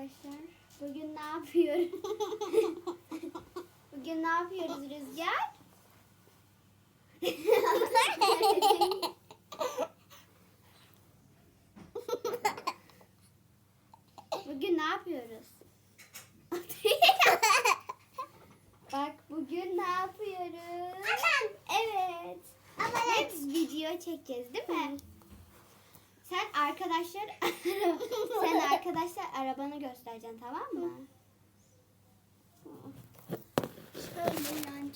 arkadaşlar. Bugün ne yapıyoruz? Bugün ne yapıyoruz Rüzgar? Bugün ne yapıyoruz? Bak bugün ne yapıyoruz? Evet. Ama Hep video çekeceğiz değil mi? Sen arkadaşlar sen arkadaşlar arabanı göstereceksin tamam mı? Şöyle yan.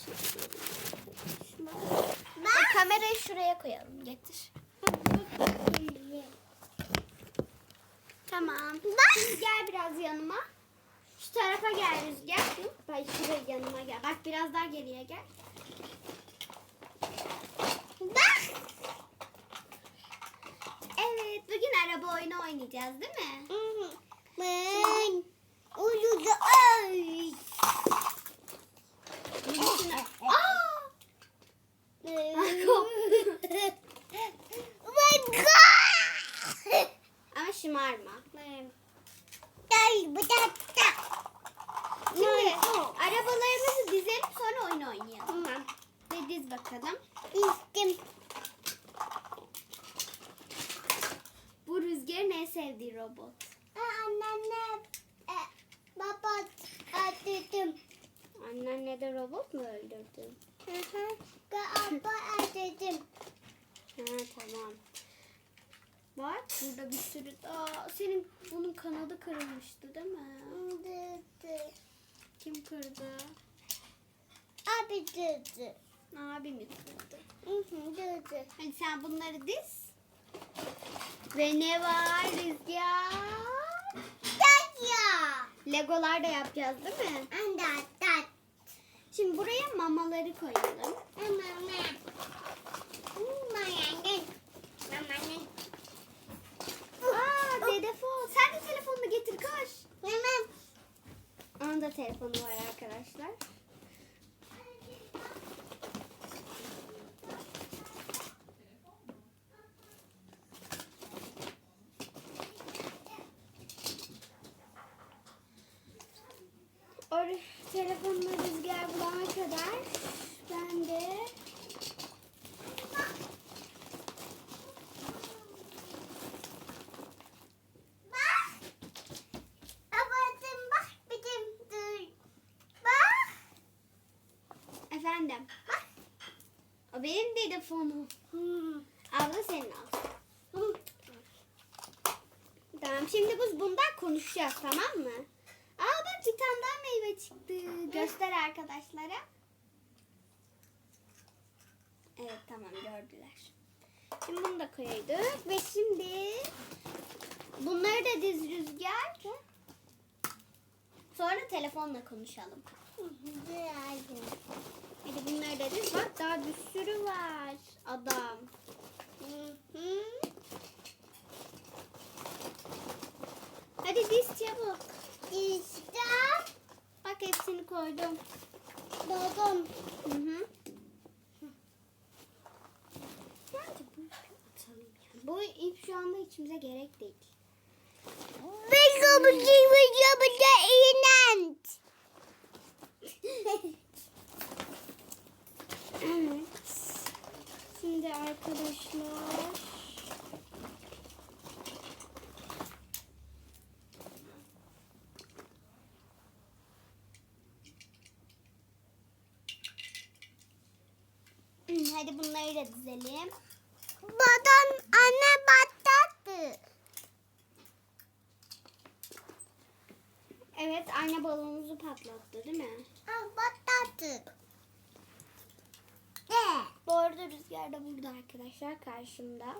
Bak. Kamerayı şuraya koyalım. Getir. Tamam. Bak. Gel biraz yanıma. Şu tarafa gel Rüzgar. Bak şuraya yanıma gel. Bak biraz daha geriye gel. Bak. Bugün araba oyunu oynayacağız değil mi? Ben uyudu. Ama şımarma. Ay bu da da. Şimdi arabalarımızı dizelim sonra oyun oynayalım. Tamam. Ve diz bakalım. Sevdiği robot. Anneanne. E, baba öldürdüm. Annenle de robot mu öldürdün? Hı hı. Baba öldürdüm. Ha tamam. Bak burada bir sürü... Aa, senin bunun kanadı kırılmıştı değil mi? Öldürdü. Kim kırdı? Abi öldürdü. Abi mi kırdı? Hı hı öldürdü. Hadi sen bunları diz. Ve ne var Rüzgar? Tatya. Legolar da yapacağız değil mi? Anda tat. Şimdi buraya mamaları koyalım. Mama. Aa telefon. Sen de telefonunu getir koş. Mama. Onun da telefonu var arkadaşlar. O telefonla rüzgar bulana kadar ben de efendim. Bak. O benim telefonum. Hmm. Abla senin al. Hmm. Tamam şimdi biz bundan konuşacağız tamam mı? Bir tane daha meyve çıktı. Göster arkadaşlara. Evet tamam gördüler. Şimdi bunu da koyduk ve şimdi bunları da diz rüzgar. Sonra telefonla konuşalım. Hadi bunları da diz. Bak daha bir sürü var adam. Hadi diz çabuk. Bak hepsini koydum. doğdum. Hı hı. Bence bu ipi atalım. Bu ip şu anda içimize gerek değil. Kapıcıyım yapınca iğrenç. Evet. Şimdi arkadaşlar Hadi bunları da dizelim. Badan anne patlattı. Evet anne balonumuzu patlattı değil mi? Ah patlattı. Bu arada Rüzgar da burada arkadaşlar karşımda.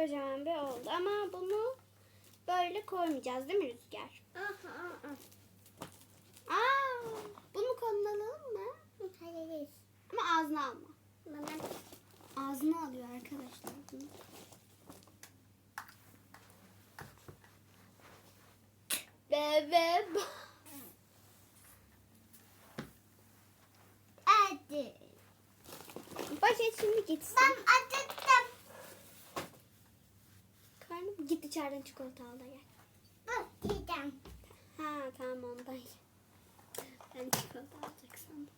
kocaman bir oldu. Ama bunu böyle koymayacağız değil mi Rüzgar? Aha, aha. Aa, bunu koluna mı? Hayır. Ama ağzına alma. Bana. Ağzına alıyor arkadaşlar. Bunu. Bebe. İçeriden çikolata al da gel. Bu yiyeceğim. Ha tamam ondan ye. Ben çikolata alacak sandım.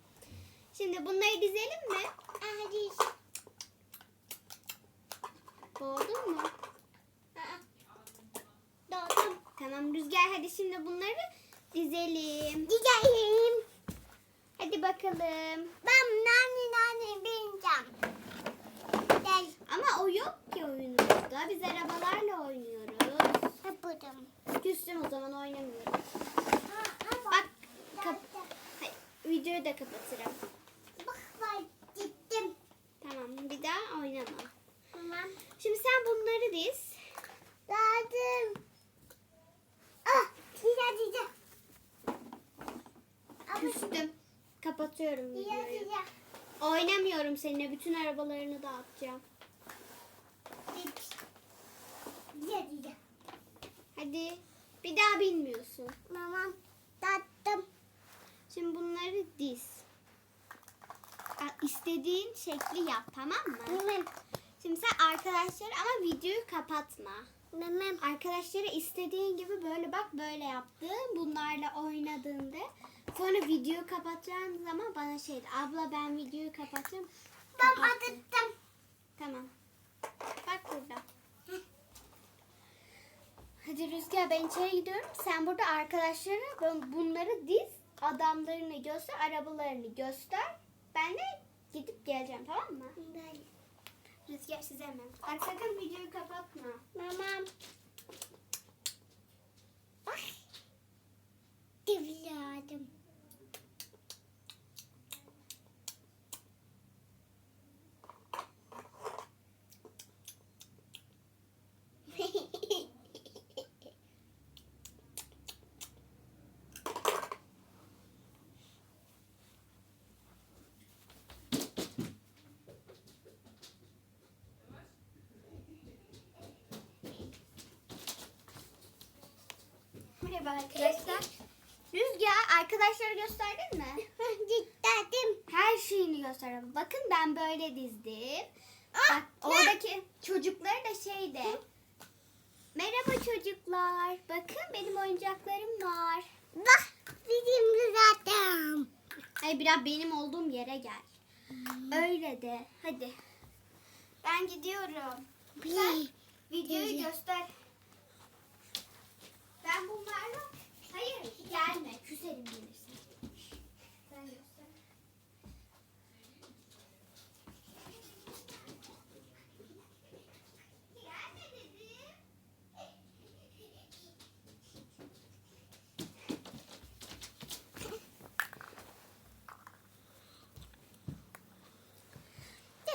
Şimdi bunları dizelim mi? Hadi. Boğdun mu? Doğdum. Tamam Rüzgar hadi şimdi bunları dizelim. Yiyeceğim. Hadi bakalım. Ben nane nane bineceğim. Gel. Ama o yok ki oyunumuzda. Biz arabalarla oynuyoruz. Yapalım. Küstüm o zaman oynamıyorum. Bak kap Hayır, videoyu da kapatırım. Bak ben gittim. Tamam bir daha oynama. Tamam. Şimdi sen bunları diz. Doğdum. Ah, güzel güzel. Küstüm. Kapatıyorum Güzel videoyu. güzel. Oynamıyorum seninle. Bütün arabalarını dağıtacağım. Güzel güzel. Hadi. Bir daha bilmiyorsun. Tamam. Tattım. Şimdi bunları diz. İstediğin şekli yap tamam mı? Memem. Şimdi sen arkadaşlar ama videoyu kapatma. Memem. Arkadaşlara istediğin gibi böyle bak böyle yaptın. Bunlarla oynadığında sonra videoyu kapatacağın zaman bana şey abla ben videoyu kapatacağım. Ben Kapattım. Tamam. Bak burada. Hadi Rüzgar ben içeri gidiyorum. Sen burada arkadaşlara ben bunları diz. Adamlarını göster, arabalarını göster. Ben de gidip geleceğim tamam mı? Rüzgar size hemen. Bak sakın videoyu kapatma. Mamam. Bak. Evladım. Merhaba arkadaşlar. Rüzgar arkadaşlara gösterdin mi? Gittim. Her şeyini göster. Bakın ben böyle dizdim. Ah, Bak oradaki çocukları da şeyde. Merhaba çocuklar. Bakın benim oyuncaklarım var. Bak bizim güzeldim. Ay biraz benim olduğum yere gel. Öyle de. Hadi. Ben gidiyorum. Sen videoyu göster. Bunlarla... Hayır gelme. Küserim gelirsin. Sen göster. Gelme dedim.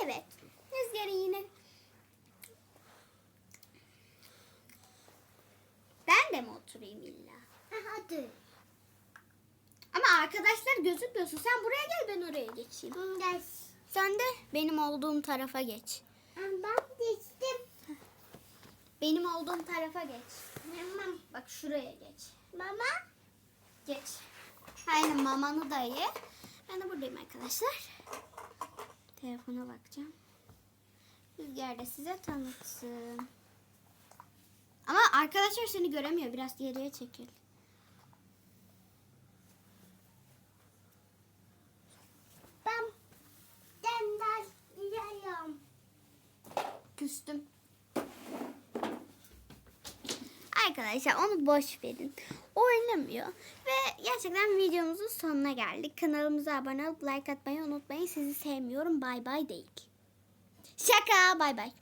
Evet. Rüzgar'ın yine... Ben de mi oturayım illa? Hadi. Ama arkadaşlar gözükmüyorsun. Sen buraya gel ben oraya geçeyim. Gel. Sen de benim olduğum tarafa geç. Ben geçtim. Benim olduğum tarafa geç. Mamam. Bak şuraya geç. Mama. Geç. Aynen mamanı da ye. Ben de buradayım arkadaşlar. Telefona bakacağım. Rüzgar da size tanıtsın. Ama arkadaşlar seni göremiyor. Biraz geriye çekil. Ben dendar gidiyorum. Küstüm. Arkadaşlar onu boş verin. Oynamıyor. Ve gerçekten videomuzun sonuna geldik. Kanalımıza abone olup like atmayı unutmayın. Sizi sevmiyorum. Bay bay değil. Şaka bay bay.